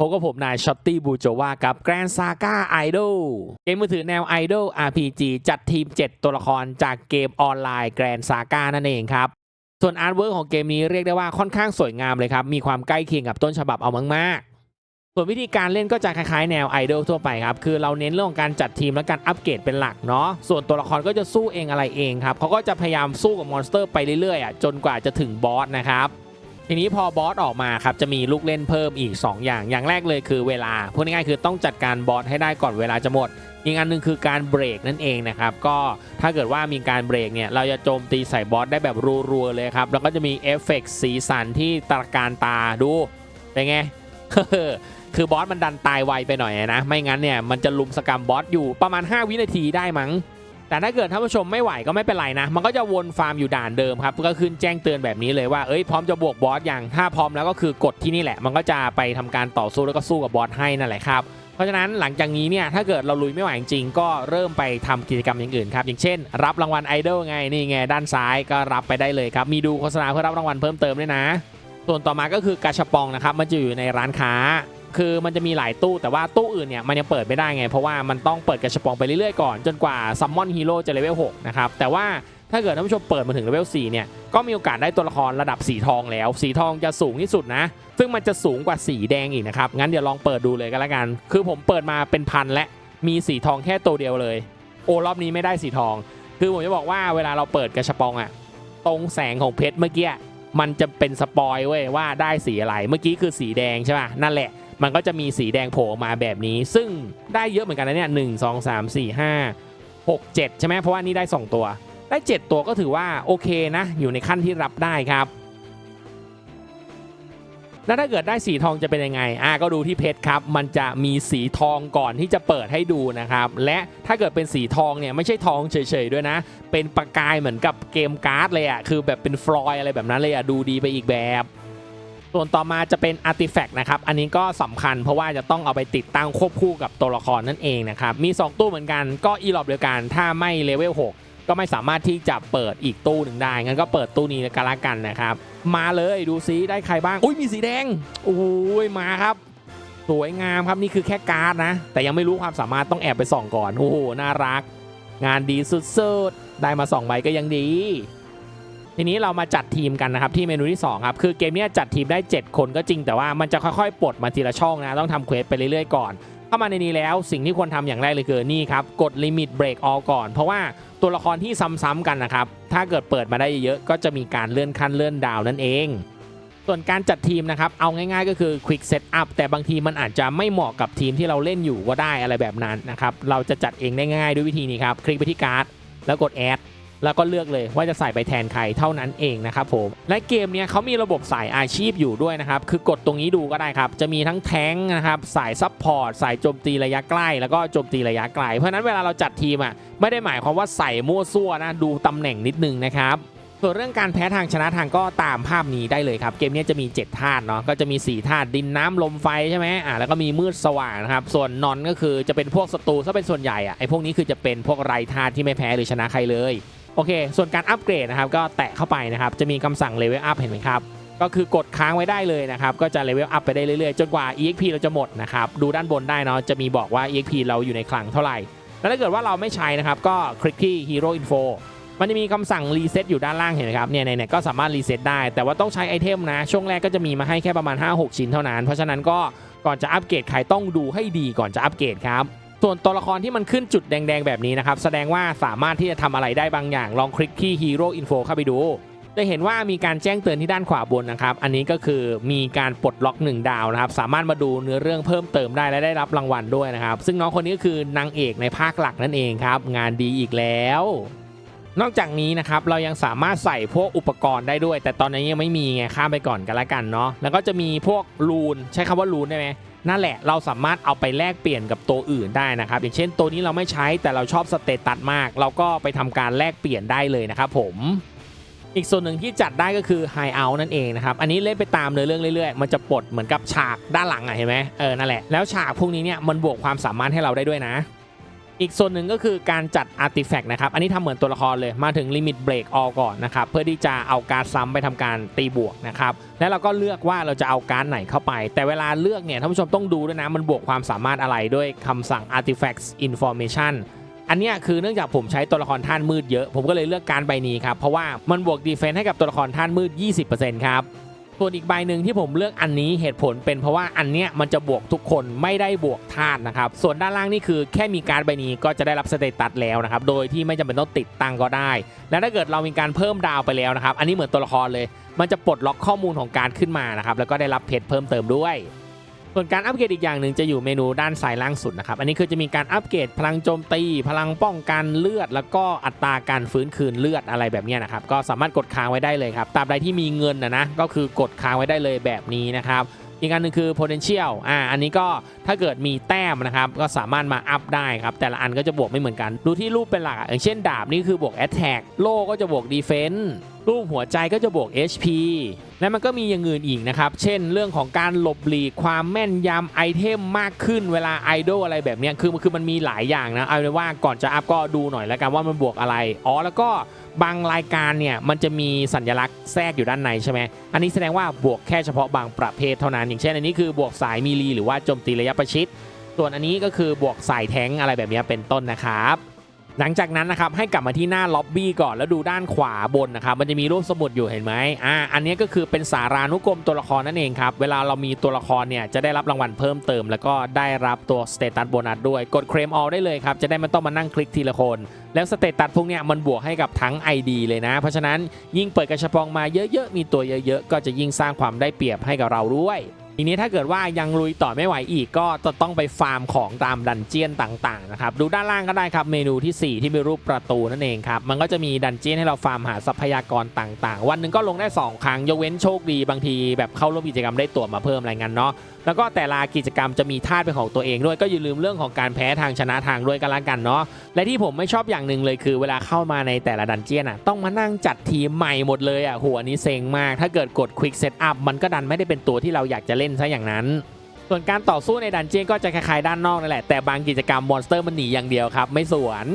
พบกับผมนายช็อตตี้บูโจวากับ Grand Saga Idol เกมมือถือแนว Idol RPG จัดทีม 7 ตัวละครจากเกมออนไลน์ Grand Saga นั่นเองครับ ส่วนอาร์ตเวิร์กของเกมนี้เรียกได้ว่าค่อนข้างสวยงามเลยครับ มีความใกล้เคียงกับต้นฉบับเอามากๆ ส่วนวิธีการเล่นก็จะคล้ายๆ แนวไอดอลทั่วไปครับ คือเราเน้นเรื่องของการจัดทีมและการอัปเกรดเป็นหลักเนาะส่วนตัวละครก็จะสู้เองอะไรเองครับเขาก็จะพยายามสู้กับมอนสเตอร์ไปเรื่อยๆอะจนกว่าจะถึงบอสนะครับ ทีนี้พอบอสออกมาครับจะมีลูกเล่นเพิ่มอีก 2 อย่าง อย่างแรกเลยคือเวลาพูดง่ายๆคือต้องจัดการบอสให้ได้ก่อนเวลาจะหมด อีกอันหนึงคือการเบรกนั่นเองนะครับ ก็ถ้าเกิดว่ามีการเบรกเนี่ยเราจะโจมตีใส่บอสได้แบบรัวๆเลยครับ แล้วก็จะมีเอฟเฟกต์สีสันที่ตระการตาดูเป็นไงคือบอสมันดันตายไวไปหน่อยนะ ไม่งั้นเนี่ยมันจะลุมสกรรมบอสอยู่ประมาณ 5 วินาทีได้มั้ง แต่ถ้าเกิดท่านผู้ชมไม่ไหวก็ไม่เป็นไรนะ มันก็จะวนฟาร์มอยู่ด่านเดิมครับ ก็ขึ้นแจ้งเตือนแบบนี้เลยว่า เอ้ยพร้อมจะบวกบอสอย่าง ถ้าพร้อมแล้วก็คือกดที่นี่แหละ มันก็จะไปทำการต่อสู้แล้วก็สู้กับบอสให้นั่นแหละครับ เพราะฉะนั้นหลังจากนี้เนี่ย ถ้าเกิดเราลุยไม่ไหวจริงๆ ก็เริ่มไปทำกิจกรรมอย่างอื่นครับ อย่างเช่น รับรางวัลไอดอลไง นี่ไงด้านซ้ายก็รับไปได้เลยครับ มีดูโฆษณาเพื่อรับรางวัลเพิ่มเติมด้วยนะ ส่วนต่อมาก็คือกาชาปองนะครับ มันจะอยู่ในร้านค้า คือมันจะมีหลายตู้แต่ว่าตู้อื่นเนี่ยมันยังเปิดไม่ได้ไง เพราะว่ามันต้องเปิดกระชับปองไปเรื่อยๆก่อน จนกว่าซัมมอนฮีโร่จะเลเวล6นะครับแต่ว่าถ้าเกิดท่านผู้ชมเปิดมาถึงเลเวล4เนี่ยก็มีโอกาสได้ตัวละครระดับสีทองแล้ว สีทองจะสูงที่สุดนะ ซึ่งมันจะสูงกว่าสีแดงอีกนะครับงั้นเดี๋ยวลองเปิดดูเลยก็แล้วกัน คือผมเปิดมาเป็นพันและมีสีทองแค่ตัวเดียวเลย โอ้รอบนี้ไม่ได้สีทอง คือผมจะบอกว่าเวลาเราเปิดกระชับปองอะตรงแสงของเพชรเมื่อกี้มันจะเป็นสปอยเว้ยว่าได้สีอะไรเมื่อกี้คือสีแดงใช่ป่ะนั่นแหละ มันก็จะมีสีแดงโผล่ออกมาแบบนี้ ซึ่งได้เยอะเหมือนกันนะเนี่ยหนึ่งสองสามสี่ห้าหกเจ็ดใช่ไหมเพราะว่านี่ได้ 2 ตัว ได้ 7 ตัวก็ถือว่าโอเคนะ อยู่ในขั้นที่รับได้ครับ แล้วถ้าเกิดได้สีทองจะเป็นยังไงอ่าก็ดูที่เพชรครับ มันจะมีสีทองก่อนที่จะเปิดให้ดูนะครับ และถ้าเกิดเป็นสีทองเนี่ยไม่ใช่ทองเฉยๆด้วยนะ เป็นประกายเหมือนกับเกมการ์ดเลยอะ่ะคือแบบเป็นฟลอยอะไรแบบนั้นเลยอะดูดีไปอีกแบบ ส่วนต่อมาจะเป็นอาร์ติแฟกต์นะครับ อันนี้ก็สำคัญเพราะว่าจะต้องเอาไปติดตั้งควบคู่กับตัวละครนั่นเองนะครับ มี 2 ตู้เหมือนกันก็อีหลอบเดียวกัน ถ้าไม่เลเวล 6ก็ไม่สามารถที่จะเปิดอีกตู้หนึ่งได้ งั้นก็เปิดตู้นี้กันละกันนะครับ มาเลยดูซิได้ใครบ้าง อุ้ยมีสีแดง โอ้ยมาครับ สวยงามครับนี่คือแค่การ์ดนะ แต่ยังไม่รู้ความสามารถต้องแอบไปส่องก่อน โอ้โห น่ารัก งานดีสุดๆ ได้มา2ใบก็ยังดี ทีนี้เรามาจัดทีมกันนะครับที่เมนูที่2ครับคือเกมนี้จัดทีมได้ 7 คนก็จริงแต่ว่ามันจะค่อยๆปลดมาทีละช่องนะต้องทำเควสไปเรื่อยๆก่อนเข้ามาในนี้แล้วสิ่งที่ควรทำอย่างแรกเลยคือนี่ครับกดลิมิตเบรกออก่อน เพราะว่าตัวละครที่ซ้ำๆกันนะครับ ถ้าเกิดเปิดมาได้เยอะๆก็จะมีการเลื่อนขั้นเลื่อนดาวนั่นเอง ส่วนการจัดทีมนะครับ เอาง่ายๆก็คือ Quick Set Up แต่บางทีมันอาจจะไม่เหมาะกับทีมที่เราเล่นอยู่ก็ได้อะไรแบบนั้นนะครับ เราจะจัดเองได้ง่ายด้วยวิธีนี้ครับ คลิกไปที่การ์ดแล้วกดแอด แล้วก็เลือกเลยว่าจะใส่ไปแทนใครเท่านั้นเองนะครับผมและเกมนี้เขามีระบบสายอาชีพอยู่ด้วยนะครับ คือกดตรงนี้ดูก็ได้ครับ จะมีทั้งแท้งนะครับสายซับพอร์ตสายโจมตีระยะใกล้ แล้วก็โจมตีระยะไกล เพราะนั้นเวลาเราจัดทีมอะไม่ได้หมายความว่าใส่มั่วซั่วนะดูตำแหน่งนิดนึงนะครับส่วนเรื่องการแพ้ทางชนะทางก็ตามภาพนี้ได้เลยครับ เกมนี้จะมี 7 ธาตุเนาะก็จะมี 4 ธาตุดินน้ำลมไฟใช่ไหมอ่าแล้วก็มีมืดสว่างนะครับ ส่วนนอนก็คือจะเป็นพวกศัตรูซะเป็นส่วนใหญ่อะไอพวกนี้คือจะเป็นพวกไรธาตุที่ไม่แพ้หรือชนะใครเลย โอเค ส่วนการอัปเกรดนะครับก็แตะเข้าไปนะครับ จะมีคำสั่งเลเวลอัพเห็นไหมครับ ก็คือกดค้างไว้ได้เลยนะครับ ก็จะเลเวลอัพไปได้เรื่อยๆ จนกว่า EXP เราจะหมดนะครับ ดูด้านบนได้เนาะ จะมีบอกว่า EXP เราอยู่ในคลังเท่าไหร่ แล้วถ้าเกิดว่าเราไม่ใช้นะครับ ก็คลิกที่ Hero Info มันจะมีคำสั่งรีเซ็ตอยู่ด้านล่างเห็นไหมครับเนี่ยเนี่ยก็สามารถรีเซ็ตได้ แต่ว่าต้องใช้ไอเทมนะ ช่วงแรกก็จะมีมาให้แค่ประมาณ 5-6 ชิ้นเท่านั้น เพราะฉะนั้นก็ก่อนจะอัปเกรดใครต้องดูให้ดีก่อนจะอัปเกรดครับ ส่วนตัวละครที่มันขึ้นจุดแดงๆ แบบนี้นะครับ แสดงว่าสามารถที่จะทำอะไรได้บางอย่าง ลองคลิกที่ Hero Info เข้าไปดู จะเห็นว่ามีการแจ้งเตือนที่ด้านขวาบนนะครับ อันนี้ก็คือมีการปลดล็อก 1 ดาวนะครับ สามารถมาดูเนื้อเรื่องเพิ่มเติมได้และได้รับรางวัลด้วยนะครับ ซึ่งน้องคนนี้ก็คือนางเอกในภาคหลักนั่นเองครับ งานดีอีกแล้ว นอกจากนี้นะครับเรายังสามารถใส่พวกอุปกรณ์ได้ด้วย แต่ตอนนี้ยังไม่มีไงข้ามไปก่อนกันละกันเนาะ แล้วก็จะมีพวกรูนใช้คำว่ารูนได้ไหม นั่นแหละเราสามารถเอาไปแลกเปลี่ยนกับตัวอื่นได้นะครับอย่างเช่นตัวนี้เราไม่ใช้แต่เราชอบสเตตัสมาก เราก็ไปทำการแลกเปลี่ยนได้เลยนะครับผมอีกส่วนหนึ่งที่จัดได้ก็คือ High Out นั่นเองนะครับ อันนี้เล่นไปตามเนื้อเรื่องเรื่อยๆ มันจะปลดเหมือนกับฉากด้านหลังอะเห็นไหมเออนั่นแหละ แล้วฉากพวกนี้เนี่ยมันบวกความสามารถให้เราได้ด้วยนะ อีกส่วนหนึ่งก็คือการจัดอาร์ติแฟกต์นะครับ อันนี้ทำเหมือนตัวละครเลยมาถึงลิมิตเบรกออก่อนนะครับ เพื่อที่จะเอาการซ้ำไปทำการตีบวกนะครับ แล้วเราก็เลือกว่าเราจะเอาการไหนเข้าไป แต่เวลาเลือกเนี่ยท่านผู้ชมต้องดูด้วยนะ มันบวกความสามารถอะไรด้วยคำสั่ง artifacts information อันนี้คือเนื่องจากผมใช้ตัวละครท่านมืดเยอะ ผมก็เลยเลือกการใบนี้ครับเพราะว่ามันบวกดีเฟนส์ให้กับตัวละครท่านมืด 20%ครับ ส่วนอีกใบหนึ่งที่ผมเลือกอันนี้เหตุผลเป็นเพราะว่าอันเนี้ยมันจะบวกทุกคนไม่ได้บวกธาตุนะครับ ส่วนด้านล่างนี่คือแค่มีการใบนี้ก็จะได้รับสเตตัสแล้วนะครับ โดยที่ไม่จำเป็นต้องติดตั้งก็ได้ และถ้าเกิดเรามีการเพิ่มดาวไปแล้วนะครับ อันนี้เหมือนตัวละครเลย มันจะปลดล็อกข้อมูลของการขึ้นมานะครับ แล้วก็ได้รับเพชรเพิ่มเติมด้วย ส่วนการอัปเกรดอีกอย่างหนึ่งจะอยู่เมนูด้านซ้ายล่างสุดนะครับ อันนี้คือจะมีการอัปเกรดพลังโจมตี พลังป้องกันเลือด แล้วก็อัตราการฟื้นคืนเลือดอะไรแบบนี้นะครับ ก็สามารถกดค้างไว้ได้เลยครับตราบใดที่มีเงินนะนะ ก็คือกดค้างไว้ได้เลยแบบนี้นะครับอีกอันหนึ่งคือ potential อ่า อันนี้ก็ถ้าเกิดมีแต้มนะครับ ก็สามารถมาอัพได้ครับ แต่ละอันก็จะบวกไม่เหมือนกัน ดูที่รูปเป็นหลัก อย่างเช่นดาบนี่คือบวก attack โล่ก็จะบวก defense รูปหัวใจก็จะบวก HP และมันก็มีอย่างอื่นอีกนะครับ เช่นเรื่องของการหลบหลีกความแม่นยำไอเทมมากขึ้นเวลาไอดอลอะไรแบบนี้คือคือมันมีหลายอย่างนะ เอาเป็นว่าก่อนจะอัพก็ดูหน่อยแล้วกันว่ามันบวกอะไร อ๋อแล้วก็บางรายการเนี่ยมันจะมีสัญลักษณ์แทรกอยู่ด้านในใช่ไหม อันนี้แสดงว่าบวกแค่เฉพาะบางประเภทเท่านั้น อย่างเช่นอันนี้คือบวกสายมีลีหรือว่าโจมตีระยะประชิด ส่วนอันนี้ก็คือบวกสายแทงอะไรแบบนี้เป็นต้นนะครับ หลังจากนั้นนะครับให้กลับมาที่หน้าล็อบบี้ก่อนแล้วดูด้านขวาบนนะครับมันจะมีรูปสมุดอยู่เห็นไหมอ่าอันนี้ก็คือเป็นสารานุกรมตัวละครนั่นเองครับเวลาเรามีตัวละครเนี่ยจะได้รับรางวัลเพิ่มเติม แล้วก็ได้รับตัวสเตตัสโบนัสด้วยกดเคลมออลได้เลยครับจะได้ไม่ต้องมานั่งคลิกทีละคน แล้วสเตตัสพวกเนี้ยมันบวกให้กับทั้ง ID เลยนะ เพราะฉะนั้นยิ่งเปิดกระชับองมาเยอะๆมีตัวเยอะ ๆ ก็จะยิ่งสร้างความได้เปรียบให้กับเราด้วย ทีนี้ถ้าเกิดว่ายังลุยต่อไม่ไหวอีกก็จะต้องไปฟาร์มของตามดันเจียนต่างๆนะครับดูด้านล่างก็ได้ครับเมนูทีสี่4 ที่มีรูปประตูนั่นเองครับมันก็จะมีดันเจียนให้เราฟาร์มหาทรัพยากรต่างๆ วันหนึ่งก็ลงได้ 2 ครั้งยกเว้นโชคดีบางที แบบเข้าร่วมกิจกรรมได้ตั๋วมาเพิ่มอะไรเงี้ยเนาะแล้วก็แต่ละกิจกรรมจะมีธาตุเป็นของตัวเองด้วยก็อย่าลืมเรื่องของการแพ้ทางชนะทางด้วยกันละกันเนาะและที่ผมไม่ชอบอย่างหนึ่งเลยคือ เวลาเข้ามาในแต่ละดันเจียนอะต้องมานั่งจัดทีมใหม่หมดเลยอะหัวนี้เซ็งมาก ถ้าเกิดกด Quick Setup มันก็ดันไม่ได้เป็นตัวที่เราอยากจะเล่นซะอย่างนั้น ส่วนการต่อสู้ในดันเจี้ยนก็จะคล้ายๆด้านนอกนั่นแหละ แต่บางกิจกรรมมอนสเตอร์มันหนีอย่างเดียวครับ ไม่สวน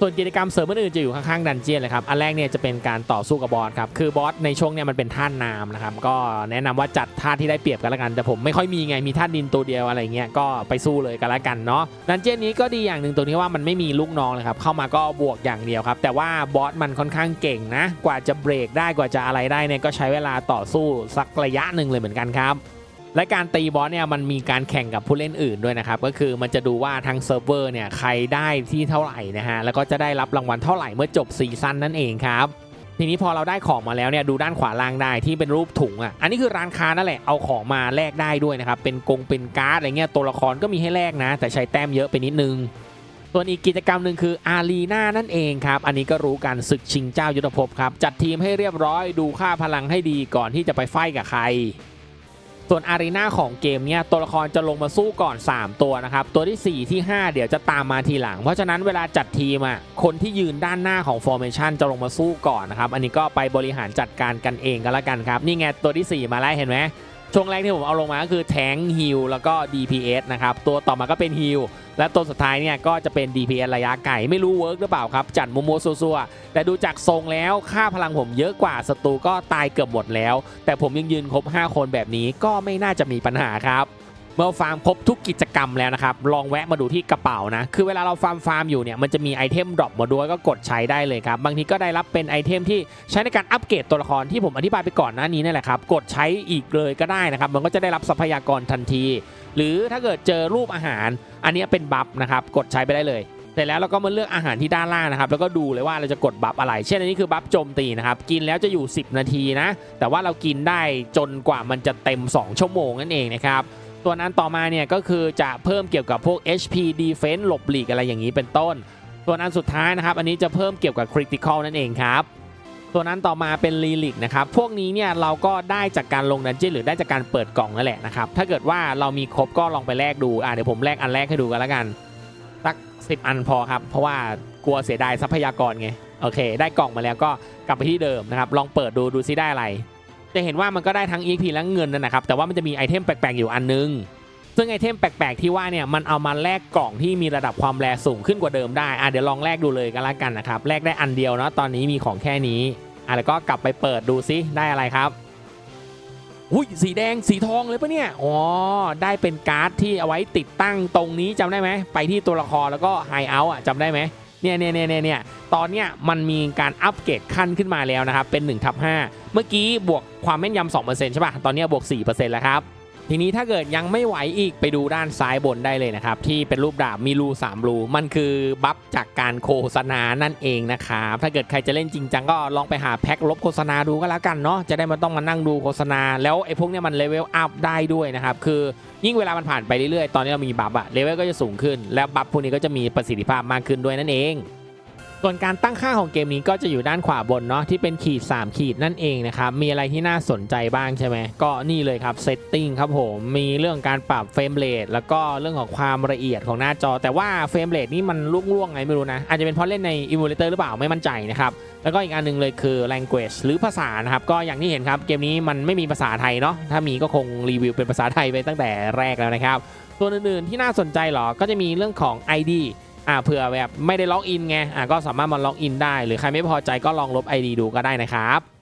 ส่วนกิจกรรมเสริมอื่นๆจะอยู่ข้างๆดันเจี้ยนเลยครับ อันแรกเนี่ยจะเป็นการต่อสู้กับบอสครับ คือบอสในช่วงเนี่ยมันเป็นท่าน้ำนะครับ ก็แนะนำว่าจัดท่าที่ได้เปรียบกันละกัน แต่ผมไม่ค่อยมีไง มีท่าดินตัวเดียวอะไรเงี้ย ก็ไปสู้เลยกันละกันเนาะ ดันเจี้ยนนี้ก็ดีอย่างหนึ่งตรงที่ว่ามันไม่มีลูกน้องเลยครับ เข้ามาก็บวกอย่างเดียวครับ แต่ว่าบอสมันค่อนข้างเก่งนะ กว่าจะเบรกได้ กว่าจะอะไรได้เนี่ยก็ใช้เวลาต่อสู้สักระยะหนึ่งเลยเหมือนกันครับ และการตีบอสเนี่ยมันมีการแข่งกับผู้เล่นอื่นด้วยนะครับ ก็คือมันจะดูว่าทางเซิร์ฟเวอร์เนี่ยใครได้ที่เท่าไหร่นะฮะแล้วก็จะได้รับรางวัลเท่าไหร่เมื่อจบซีซั่นนั่นเองครับทีนี้พอเราได้ของมาแล้วเนี่ยดูด้านขวาล่างได้ที่เป็นรูปถุงอะอันนี้คือร้านค้านั่นแหละเอาของมาแลกได้ด้วยนะครับเป็นกงเป็นการ์ดอะไรเงี้ยตัวละครก็มีให้แลกนะ แต่ใช้แต้มเยอะไปนิดนึง ส่วนอีกกิจกรรมหนึ่งคืออารีนานั่นเองครับ อันนี้ก็รู้กันศึกชิงเจ้ายุทธภพครับ จัดทีมให้เรียบร้อยดูค่าพลังให้ดีก่อนที่จะไปไฟกับใคร ส่วนอารีนาของเกมเนี่ยตัวละครจะลงมาสู้ก่อน 3 ตัวนะครับ ตัวที่ 4 ที่ 5 เดี๋ยวจะตามมาทีหลัง เพราะฉะนั้นเวลาจัดทีมอะคนที่ยืนด้านหน้าของฟอร์เมชันจะลงมาสู้ก่อนนะครับ อันนี้ก็ไปบริหารจัดการกันเองก็แล้วกันครับ นี่ไงตัวที่ 4 มาแล้วเห็นไหม ช่วงแรกที่ผมเอาลงมาก็คือแทงฮิลแล้วก็ DPS นะครับ ตัวต่อมาก็เป็นฮิลและตัวสุดท้ายเนี่ยก็จะเป็น DPS ระยะไกลไม่รู้เวิร์กหรือเปล่าครับ จัดมัวๆซัวๆแต่ดูจากทรงแล้วค่าพลังผมเยอะกว่าศัตรูก็ตายเกือบหมดแล้ว แต่ผมยังยืนครบ 5 คนแบบนี้ก็ไม่น่าจะมีปัญหาครับ เมื่อฟาร์มครบทุกกิจกรรมแล้วนะครับ ลองแวะมาดูที่กระเป๋านะ คือเวลาเราฟาร์มฟาร์มอยู่เนี่ย มันจะมีไอเทมดรอปมาด้วยก็กดใช้ได้เลยครับ บางทีก็ได้รับเป็นไอเทมที่ใช้ในการอัปเกรดตัวละครที่ผมอธิบายไปก่อนหน้านี้นั่นแหละครับ กดใช้อีกเลยก็ได้นะครับ มันก็จะได้รับทรัพยากรทันที หรือถ้าเกิดเจอรูปอาหาร อันนี้เป็นบัฟนะครับ กดใช้ไปได้เลยเสร็จแล้วเราก็มาเลือกอาหารที่ด้านล่างนะครับ แล้วก็ดูเลยว่าเราจะกดบัฟอะไร เช่นอันนี้คือบัฟโจมตีนะครับ กินแล้วจะอยู่ 10 นาทีนะ แต่ว่าเรากินได้จนกว่ามันจะเต็ม 2 ชั่วโมงนั่นเองนะครับ ตัวนั้นต่อมาเนี่ยก็คือจะเพิ่มเกี่ยวกับพวก HP Defense หลบหลีกอะไรอย่างนี้เป็นต้นตัวนั้นสุดท้ายนะครับ อันนี้จะเพิ่มเกี่ยวกับ Critical นั่นเองครับตัวนั้นต่อมาเป็น l ีลิกนะครับ พวกนี้เนี่ยเราก็ได้จากการลงดันเจี้ยนหรือได้จากการเปิดกล่องนั่นแหละนะครับ ถ้าเกิดว่าเรามีครบก็ลองไปแลกดู อ่าเดี๋ยวผมแลกอันแรกให้ดูกันแล้วกัน สักสิอันพอครับ เพราะว่ากลัวเสียดายทรัพยากรไง โอเค ได้กล่องมาแล้วก็กลับไปที่เดิมนะครับ ลองเปิดดูดูซิได้อะไร จะเห็นว่ามันก็ได้ทั้ง EXP และเงินนะครับ แต่ว่ามันจะมีไอเทมแปลกๆอยู่อันนึง ซึ่งไอเทมแปลกๆที่ว่าเนี่ยมันเอามาแลกกล่องที่มีระดับความแรสูงขึ้นกว่าเดิมได้อะเดี๋ยวลองแลกดูเลยกันละกันนะครับแลกได้อันเดียวเนาะตอนนี้มีของแค่นี้อะแล้วก็กลับไปเปิดดูซิได้อะไรครับอุ้ยสีแดงสีทองเลยปะเนี่ยอ๋อได้เป็นการ์ดที่เอาไว้ติดตั้งตรงนี้จำได้ไหมไปที่ตัวละครแล้วก็ไฮเอาท์อะจำได้ไหม เนี่ยเนี่ยเนี่ยเนี่ยเนี่ยตอนเนี้ยมันมีการอัปเกรดขั้นขึ้นมาแล้วนะครับ เป็น1ทับ5เมื่อกี้บวกความแม่นยำ2%ใช่ป่ะ ตอนเนี้ยบวก 4%แล้วครับ ทีนี้ถ้าเกิดยังไม่ไหวอีกไปดูด้านซ้ายบนได้เลยนะครับ ที่เป็นรูปดาบมีรู3รูมันคือบัฟจากการโฆษณานั่นเองนะครับถ้าเกิดใครจะเล่นจริงจังก็ลองไปหาแพ็คลบโฆษณาดูก็แล้วกันเนาะจะได้ไมาต้องมานั่งดูโฆษณา แล้วไอ้พวกเนี้ยมันเลเวลอัพได้ด้วยนะครับ คือยิ่งเวลามันผ่านไปเรื่อยๆ ตอนนี้เรามีบัฟอะเลเวลก็จะสูงขึ้น และบัฟพวกนี้ก็จะมีประสิทธิภาพมากขึ้นด้วยนั่นเอง ส่วนการตั้งค่าของเกมนี้ก็จะอยู่ด้านขวาบนเนาะที่เป็นขีด 3 ขีดนั่นเองนะครับ มีอะไรที่น่าสนใจบ้างใช่ไหมก็นี่เลยครับเซตติ้งครับผมมีเรื่องการปรับเฟรมเรทแล้วก็เรื่องของความละเอียดของหน้าจอ แต่ว่าเฟรมเรทนี่มันล่วงๆไงไม่รู้นะ อาจจะเป็นเพราะเล่นใน emulator หรือเปล่าไม่มั่นใจนะครับ แล้วก็อีกอันหนึงเลยคือ language หรือภาษานะครับก็อย่างที่เห็นครับเกมนี้มันไม่มีภาษาไทยเนาะถ้ามีก็คงรีวิวเป็นภาษาไทยไปตั้งแต่แรกแล้วนะครับส่วอื่นๆที่น่าสนใจเหรอก็จะมีเรื่องของ ID อ่าเผื่อแบบไม่ได้ล็อกอินไงอ่าก็สามารถมาล็อกอินได้ หรือใครไม่พอใจก็ลองลบ ID ดูก็ได้นะครับ